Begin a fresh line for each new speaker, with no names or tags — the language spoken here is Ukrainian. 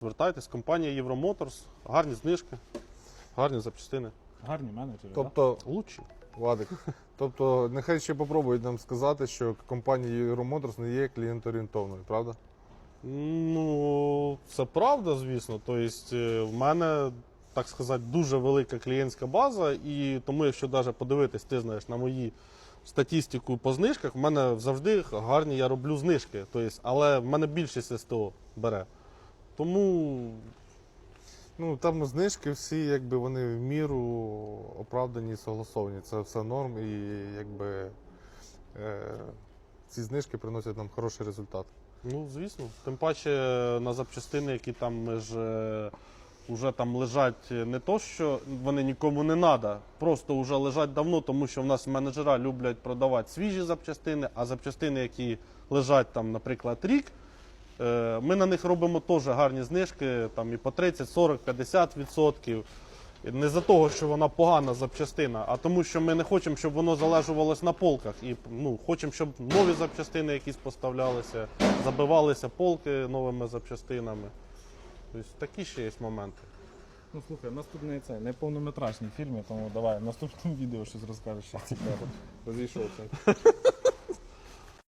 Звертайтесь, компанія Євромоторс, гарні знижки, гарні запчастини.
Гарні менеджери.
Тобто,
Лучші.
Вадик, тобто, нехай ще попробують нам сказати, що компанія Euromotors не є клієнтоорієнтовною, правда?
Ну, це правда, звісно. Тобто, е, в мене, так сказати, дуже велика клієнтська база, і тому, якщо навіть подивитись, ти знаєш, на мої статистику по знижках, в мене завжди гарні я роблю знижки. Тобто, але в мене більшість СТО бере. Тому
Ну там знижки всі, якби вони в міру оправдані і согласовані. Це все норм, і якби е, ці знижки приносять нам хороший результат.
Ну, звісно. Тим паче на запчастини, які там ми ж е, уже там лежать не то, що вони нікому не треба, просто вже лежать давно, тому що в нас менеджера люблять продавати свіжі запчастини, а запчастини, які лежать там, наприклад, рік. Е, Ми на них робимо теж гарні знижки, там і по 30, 40, 50 відсотків. Не за того, що вона погана запчастина, а тому, що ми не хочемо, щоб воно залежувалось на полках. І ну, хочемо, щоб нові запчастини якісь поставлялися, забивалися полки новими запчастинами. Тобто такі ще є моменти.
Ну слухай, у нас тут це, не повнометражні фільми, тому давай в наступному відео щось розкажеш ще цікаво. Розійшовся.